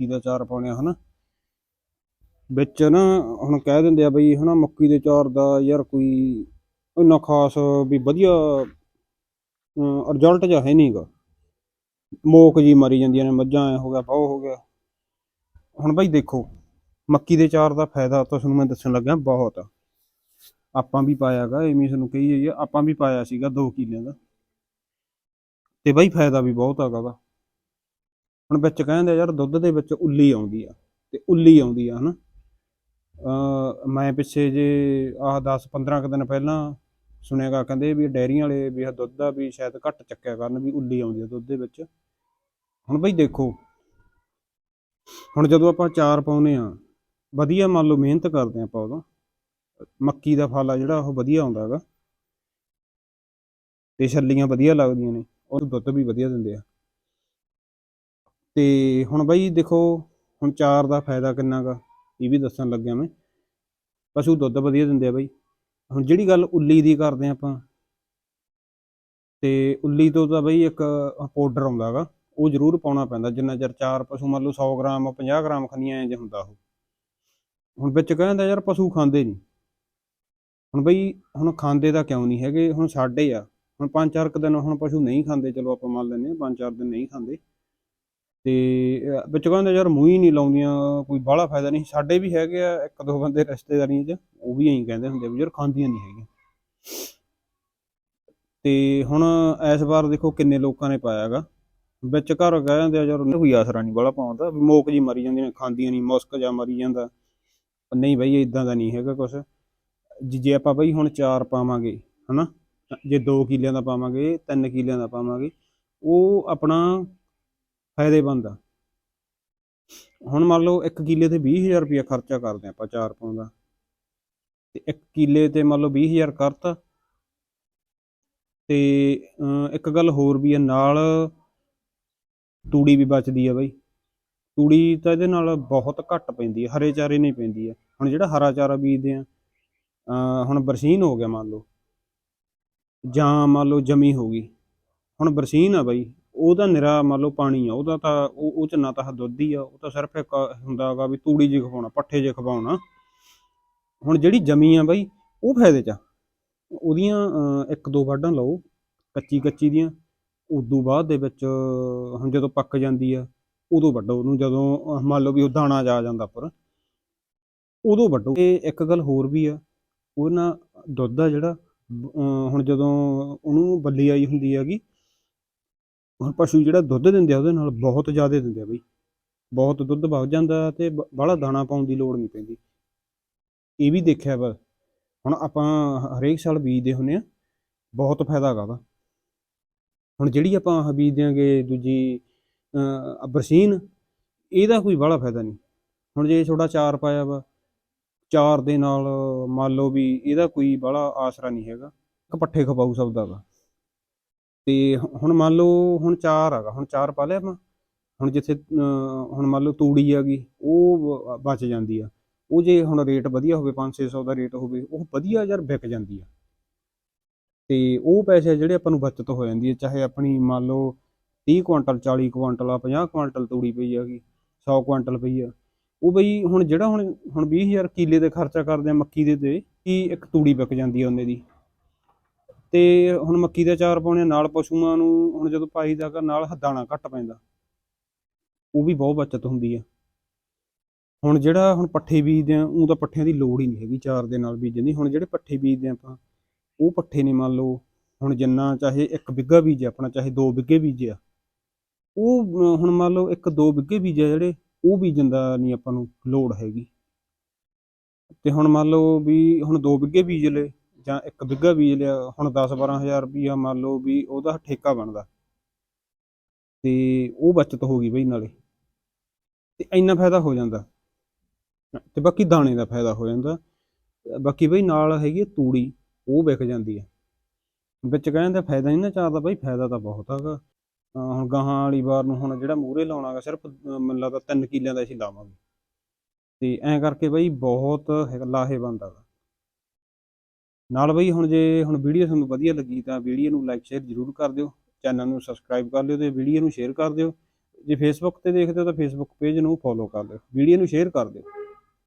ਮੱਕੀ ਦਾ ਚਾਰ ਪਾਉਣੇ ਹਨਾ? ਵਿੱਚ ਨਾ ਹੁਣ ਕਹਿ ਦਿੰਦੇ ਆ ਬਈ, ਹਨਾ, ਮੱਕੀ ਦੇ ਚਾਰ ਦਾ ਯਾਰ ਕੋਈ ਇੰਨਾ ਖਾਸ ਵੀ ਵਧੀਆ ਰਿਜ਼ਲਟ ਜਿਹਾ ਹੈ ਨਹੀਂਗਾ ਮੋਕ ਜੀ ਮਰੀ ਜਾਂਦੀਆਂ ਨੇ, ਮੱਝਾਂ ਐ ਹੋ ਗਿਆ, ਬਹੁ ਹੋ ਗਿਆ। ਹੁਣ ਬਈ ਦੇਖੋ, ਮੱਕੀ ਦੇ ਚਾਰ ਦਾ ਫਾਇਦਾ ਤੁਹਾਨੂੰ ਮੈਂ ਦੱਸਣ ਲੱਗਾ ਬਹੁਤ ਆ। ਆਪਾਂ ਵੀ ਪਾਇਆਗਾ ਐਵੇਂ ਤੁਹਾਨੂੰ ਕਹੀ ਜਾਈਏ ਆਪਾਂ ਵੀ ਪਾਇਆ ਸੀਗਾ 2 ਕਿੱਲਿਆਂ ਦਾ। ਤੇ ਬਾਈ ਫਾਇਦਾ ਵੀ ਬਹੁਤ ਹੈਗਾ ਵਾ। ਹੁਣ ਵਿੱਚ ਕਹਿੰਦੇ ਆ, ਯਾਰ ਦੁੱਧ ਦੇ ਵਿੱਚ ਉੱਲੀ ਆਉਂਦੀ ਆ, ਤੇ ਉੱਲੀ ਆਉਂਦੀ ਆ, ਹਨਾ? ਅ ਮੈਂ ਪਿੱਛੇ ਜੇ ਆਹ 10 15 ਕੁ ਦਿਨ ਪਹਿਲਾਂ ਸੁਣਿਆਗਾ, ਕਹਿੰਦੇ ਵੀ ਡੈਰੀਆਂ ਵਾਲੇ ਵੀ ਆਹ ਦੁੱਧ ਦਾ ਵੀ ਸ਼ਾਇਦ ਘੱਟ ਚੱਕਿਆ ਕਰਨ ਵੀ ਉੱਲੀ ਆਉਂਦੀ ਆ ਦੁੱਧ ਦੇ ਵਿੱਚ। ਹੁਣ ਬਈ ਦੇਖੋ, ਹੁਣ ਜਦੋਂ ਆਪਾਂ ਚਾਰ ਪਾਉਨੇ ਆ ਵਧੀਆ ਮੰਨ ਲਓ ਮਿਹਨਤ ਕਰਦੇ ਆ ਆਪਾਂ ਉਦੋਂ, ਮੱਕੀ ਦਾ ਫਲ ਆ ਜਿਹੜਾ, ਉਹ ਵਧੀਆ ਆਉਂਦਾ ਹੈਗਾ। ਤੇ ਛੱਲੀਆਂ ਵਧੀਆ ਲੱਗਦੀਆਂ ਨੇ, ਉਹ ਦੁੱਧ ਵੀ ਵਧੀਆ ਦਿੰਦੇ ਆ। ਤੇ ਹੁਣ ਬਾਈ ਦੇਖੋ, ਹੁਣ ਚਾਰ ਦਾ ਫਾਇਦਾ ਕਿੰਨਾ ਗਾ ਇਹ ਵੀ ਦੱਸਣ ਲੱਗਿਆ ਮੈਂ। ਪਸ਼ੂ ਦੁੱਧ ਵਧੀਆ ਦਿੰਦੇ ਆ ਬਾਈ। ਹੁਣ ਜਿਹੜੀ ਗੱਲ ਉੱਲੀ ਦੀ ਕਰਦੇ ਆ ਆਪਾਂ, ਤੇ ਉੱਲੀ ਤੋਂ ਤਾਂ ਬਈ ਇੱਕ ਪਾਊਡਰ ਆਉਂਦਾ ਹੈਗਾ ਉਹ ਜ਼ਰੂਰ ਪਾਉਣਾ ਪੈਂਦਾ। ਜਿੰਨਾ ਚਿਰ ਚਾਰ ਪਸ਼ੂ, ਮੰਨ ਲਓ 100 ਗ੍ਰਾਮ 50 ਗ੍ਰਾਮ ਖੰਨੀਆਂ ਜੇ ਹੁੰਦਾ ਉਹ। ਹੁਣ ਵਿੱਚ ਕਹਿੰਦਾ ਯਾਰ ਪਸ਼ੂ ਖਾਂਦੇ ਨਹੀਂ ਹੁਣ ਬਈ, ਹੁਣ ਖਾਂਦੇ ਤਾਂ ਕਿਉਂ ਨਹੀਂ ਹੈਗੇ? ਹੁਣ ਸਾਡੇ ਆ। ਹੁਣ ਪੰਜ ਚਾਰ ਕੁ ਦਿਨ ਹੁਣ ਪਸ਼ੂ ਨਹੀਂ ਖਾਂਦੇ, ਚਲੋ ਆਪਾਂ ਮੰਨ ਲੈਂਦੇ ਹਾਂ ਪੰਜ ਚਾਰ ਦਿਨ ਨਹੀਂ ਖਾਂਦੇ। ਤੇ ਵਿੱਚ ਕਹਿੰਦੇ ਯਾਰ ਮੂੰਹ ਹੀ ਨਹੀਂ ਲਾਉਂਦੀਆਂ, ਕੋਈ ਬਾਹਲਾ ਫਾਇਦਾ ਨਹੀਂ। ਸਾਡੇ ਵੀ ਹੈਗੇ ਆ, ਇੱਕ ਦੋ ਬੰਦੇ ਰਿਸ਼ਤੇਦਾਰੀਆਂ 'ਚ, ਉਹ ਵੀ ਐਂ ਕਹਿੰਦੇ ਹੁੰਦੇ ਵੀ ਯਾਰ ਖਾਂਦੀਆਂ ਨਹੀਂ ਹੈਗੀਆਂ। ਤੇ ਹੁਣ ਇਸ ਵਾਰ ਦੇਖੋ ਕਿੰਨੇ ਲੋਕਾਂ ਨੇ ਪਾਇਆਗਾ। ਵਿੱਚ ਘਰ ਕਹਿੰਦੇ ਆ, ਯਾਰ ਕੋਈ ਆਸਰਾ ਨਹੀਂ ਬਾਹਲਾ ਪਾਉਂਦਾ, ਵੀ ਮੋਕ ਜੀ ਮਰੀ ਜਾਂਦੀਆਂ ਨੇ, ਖਾਂਦੀਆਂ ਨਹੀਂ, ਮੁਸਕ ਜਾ ਮਰੀ ਜਾਂਦਾ। ਨਹੀਂ ਬਈ ਇਦਾਂ ਦਾ ਨਹੀਂ ਹੈਗਾ ਕੁਛ। ਜੇ ਆਪਾਂ ਬਈ ਹੁਣ ਚਾਰ ਪਾਵਾਂਗੇ, ਹਨਾ, ਜੇ 2 ਕਿਲਿਆਂ ਦਾ ਪਾਵਾਂਗੇ 3 ਕਿਲਿਆਂ ਦਾ ਪਾਵਾਂਗੇ, ਉਹ ਆਪਣਾ ਫਾਇਦੇਮੰਦ ਆ। ਹੁਣ ਮੰਨ ਲਓ 1 ਕਿੱਲੇ ਤੇ 20000 ਰੁਪਇਆ ਖਰਚਾ ਕਰਦੇ ਆਪਾਂ ਚਾਰ ਪਾਉਂਦਾ ਤੇ 1 ਕਿੱਲੇ ਤੇ ਮੰਨ ਲਓ 20000 ਕਰਤਾ। ਤੇ ਇੱਕ ਗੱਲ ਹੋਰ ਵੀ ਹੈ ਨਾਲ ਤੂੜੀ ਵੀ ਬਚਦੀ ਆ ਬਾਈ। ਤੂੜੀ ਤਾਂ ਇਹਦੇ ਨਾਲ ਬਹੁਤ ਘੱਟ ਪੈਂਦੀ ਹੈ ਹਰੇ ਚਾਰੇ ਨਹੀਂ ਪੈਂਦੀ ਹੈ ਹੁਣ ਜਿਹੜਾ ਹਰਾ ਚਾਰਾ ਬੀਜਦੇ ਆ ਅਮ, ਹੁਣ ਬਰਸੀਨ ਹੋ ਗਿਆ ਮੰਨ ਲਓ। ਜਾਂ ਮੰਨ ਲਓ ਜਮੀ ਹੋ ਗਈ। ਹੁਣ ਬਰਸੀਨ ਆ ਬਾਈ ਉਹਦਾ ਨਿਰਾ ਮੰਨ ਲਓ ਪਾਣੀ ਆ ਉਹਦਾ ਤਾਂ ਉਹ ਉਹ ਚ ਨਾ ਤਾਂ ਦੁੱਧ ਹੀ ਆ ਉਹ ਤਾਂ ਸਿਰਫ ਇੱਕ ਹੁੰਦਾ ਹੈਗਾ ਵੀ ਤੂੜੀ ਜਿਹੀ ਖਵਾਉਣਾ ਪੱਠੇ ਜਿਹੇ ਖਵਾਉਣਾ। ਹੁਣ ਜਿਹੜੀ ਜਮੀ ਆ ਬਈ ਉਹ ਫਾਇਦੇ ਚ ਆ। ਉਹਦੀਆਂ ਅਹ, ਇੱਕ ਦੋ ਵਾਢਾਂ ਲਓ ਕੱਚੀ ਕੱਚੀ ਦੀਆਂ ਉਦੋਂ ਬਾਅਦ ਦੇ ਵਿੱਚ ਹੁਣ ਜਦੋਂ ਪੱਕ ਜਾਂਦੀ ਆ ਉਦੋਂ ਵੱਢੋ ਉਹਨੂੰ ਜਦੋਂ ਮੰਨ ਲਓ ਵੀ ਉਹ ਦਾਣਾ ਜਾ ਜਾਂਦਾ ਉੱਪਰ ਉਦੋਂ ਵੱਢੋ। ਤੇ ਇੱਕ ਗੱਲ ਹੋਰ ਵੀ ਆ ਉਹ ਨਾ ਦੁੱਧ ਆ ਜਿਹੜਾ ਅਹ, ਹੁਣ ਜਦੋਂ ਉਹਨੂੰ ਬੱਲੀ ਆਈ ਹੁੰਦੀ ਹੈਗੀ ਹੁਣ ਪਸ਼ੂ ਜਿਹੜਾ ਦੁੱਧ ਦਿੰਦੇ ਆ ਉਹਦੇ ਨਾਲ ਬਹੁਤ ਜ਼ਿਆਦਾ ਦਿੰਦੇ ਆ ਬਈ। ਬਹੁਤ ਦੁੱਧ ਵਗ ਜਾਂਦਾ ਤੇ ਬਾਹਲਾ ਦਾਣਾ ਪਾਉਣ ਦੀ ਲੋੜ ਨਹੀਂ ਪੈਂਦੀ। ਇਹ ਵੀ ਦੇਖਿਆ ਵਾ। ਹੁਣ ਆਪਾਂ ਹਰੇਕ ਸਾਲ ਬੀਜਦੇ ਹੁੰਨੇ ਆ। ਬਹੁਤ ਫਾਇਦਾ ਹੈਗਾ ਉਹਦਾ ਹੁਣ ਜਿਹੜੀ ਆਪਾਂ ਆਹ ਬੀਜ ਦਿਆਂਗੇ ਦੂਜੀ ਬਰਸੀਨ, ਇਹਦਾ ਕੋਈ ਬਾਹਲਾ ਫਾਇਦਾ ਨਹੀਂ। ਹੁਣ ਜੇ ਤੁਹਾਡਾ ਚਾਰ ਪਾਇਆ ਵਾ ਚਾਰ ਦੇ ਨਾਲ ਮੰਨ ਲਓ ਵੀ ਇਹਦਾ ਕੋਈ ਬਾਹਲਾ ਆਸਰਾ ਨਹੀਂ ਹੈਗਾ। ਇੱਕ ਪੱਠੇ ਖਪਾਊ ਸਭ ਦਾ ਵਾ। ਤੇ ਹੁਣ ਮੰਨ ਲਓ, ਹੁਣ ਚਾਰ ਹੈਗਾ, ਹੁਣ ਚਾਰ ਪਾ ਲਿਆ ਆਪਾਂ। ਹੁਣ ਜਿੱਥੇ ਹੁਣ ਮੰਨ ਲਓ ਤੂੜੀ ਹੈਗੀ, ਉਹ ਬਚ ਜਾਂਦੀ ਆ। ਉਹ ਜੇ ਹੁਣ ਰੇਟ ਵਧੀਆ ਹੋਵੇ 5-600 ਦਾ ਰੇਟ ਹੋਵੇ, ਉਹ ਵਧੀਆ ਯਾਰ ਵਿਕ ਜਾਂਦੀ ਆ। ਤੇ ਉਹ ਪੈਸੇ ਜਿਹੜੇ ਆਪਾਂ ਨੂੰ ਬਚਤ ਹੋ ਜਾਂਦੀ ਹੈ ਚਾਹੇ ਆਪਣੀ ਮੰਨ ਲਓ 30 ਕੁਆਂਟਲ 40 ਕੁਆਂਟਲ ਆ 50 ਕੁਆਂਟਲ ਤੂੜੀ ਪਈ ਹੈਗੀ 100 ਕੁਆਂਟਲ ਪਈ ਆ। ਉਹ ਬਈ ਹੁਣ ਜਿਹੜਾ ਹੁਣ ਹੁਣ 20000 ਕਿੱਲੇ ਦੇ ਖਰਚਾ ਕਰਦੇ ਆ ਮੱਕੀ ਦੇ ਤੇ, ਕੀ ਇੱਕ ਤੂੜੀ ਵਿਕ ਜਾਂਦੀ ਆ ਉਹਨੇ ਦੀ? ਤੇ ਹੁਣ ਮੱਕੀ ਦਾ ਚਾਰ ਪਾਉਣੇ ਨਾਲ ਪਸ਼ੂਆਂ ਨੂੰ ਹੁਣ ਜਦੋਂ ਪਾਈ ਨਾਲ ਦਾਣਾ ਘੱਟ ਪੈਂਦਾ। ਉਹ ਵੀ ਬਹੁਤ ਬਚਤ ਹੁੰਦੀ ਆ। ਹੁਣ ਜਿਹੜਾ ਹੁਣ ਪੱਠੇ ਬੀਜਦੇ ਆ ਉਹ ਤਾਂ ਪੱਠਿਆਂ ਦੀ ਲੋੜ ਹੀ ਨਹੀਂ ਹੈਗੀ ਚਾਰ ਦੇ ਨਾਲ ਬੀਜਣ ਦੀ। ਹੁਣ ਜਿਹੜੇ ਪੱਠੇ ਬੀਜਦੇ ਆ ਆਪਾਂ, ਉਹ ਪੱਠੇ ਨੇ ਮੰਨ ਲਓ, ਹੁਣ ਜਿੰਨਾ ਚਾਹੇ ਇੱਕ ਬਿੱਗਾ ਬੀਜਿਆ ਆਪਣਾ ਚਾਹੇ ਦੋ ਬਿੱਗੇ ਬੀਜਿਆ ਉਹ, ਹੁਣ ਮੰਨ ਲਓ ਇੱਕ ਦੋ ਬਿੱਗੇ ਬੀਜਿਆ ਜਿਹੜੇ, ਉਹ ਬੀਜਣ ਦਾ ਨਹੀਂ ਆਪਾਂ ਨੂੰ ਲੋੜ ਹੈਗੀ। ਤੇ ਹੁਣ ਮੰਨ ਲਓ ਵੀ ਹੁਣ ਦੋ ਬਿੱਗੇ ਬੀਜ ਲਏ ਜਾਂ ਇੱਕ ਬਿੱਗਾ ਬੀਜ ਲਿਆ, ਹੁਣ 10 12000 ਰੁਪਈਆ ਮੰਨ ਲਓ ਵੀ ਉਹਦਾ ਠੇਕਾ ਬਣਦਾ। ਤੇ ਉਹ ਬਚਤ ਹੋ ਗਈ ਬਈ ਨਾਲੇ। ਤੇ ਇੰਨਾ ਫਾਇਦਾ ਹੋ ਜਾਂਦਾ। ਤੇ ਬਾਕੀ ਦਾਣੇ ਦਾ ਫਾਇਦਾ ਹੋ ਜਾਂਦਾ। ਬਾਕੀ ਬਈ ਨਾਲ ਹੈਗੀ ਆ ਤੂੜੀ, ਉਹ ਵਿਕ ਜਾਂਦੀ ਹੈ ਵਿੱਚ ਕਹਿੰਦੇ ਫਾਇਦਾ ਨਹੀਂ ਨਾ ਚਾਹਦਾ ਬਈ ਫਾਇਦਾ ਤਾਂ ਬਹੁਤ ਹੈਗਾ। ਹੁਣ ਗਾਹਾਂ ਵਾਲੀ ਵਾਰ ਨੂੰ ਹੁਣ ਜਿਹੜਾ ਮੂਰੇ ਲਾਉਣਾਗਾ, ਸਿਰਫ ਅਹ ਮੈਨੂੰ ਲੱਗਦਾ 3 ਕਿੱਲਿਆਂ ਦਾ ਅਸੀਂ ਲਾਵਾਂਗੇ। ਤੇ ਐਂ ਕਰਕੇ ਬਈ ਬਹੁਤ ਹੈਗਾ- ਲਾਹੇਵੰਦ ਹੈਗਾ। ਨਾਲ ਬਈ ਹੁਣ ਜੇ ਹੁਣ ਵੀਡੀਓ ਤੁਹਾਨੂੰ ਵਧੀਆ ਲੱਗੀ ਤਾਂ ਵੀਡੀਓ ਨੂੰ ਲਾਈਕ ਸ਼ੇਅਰ ਜ਼ਰੂਰ ਕਰ ਦਿਓ ਚੈਨਲ ਨੂੰ ਸਬਸਕ੍ਰਾਈਬ ਕਰ ਲਿਓ ਤੇ ਵੀਡੀਓ ਨੂੰ ਸ਼ੇਅਰ ਕਰ ਦਿਓ। ਜੇ ਫੇਸਬੁੱਕ ਤੇ ਦੇਖਦੇ ਹੋ ਤਾਂ ਫੇਸਬੁੱਕ ਪੇਜ ਨੂੰ ਫੋਲੋ ਕਰ ਲਿਓ, ਵੀਡੀਓ ਨੂੰ ਸ਼ੇਅਰ ਕਰ ਦਿਓ।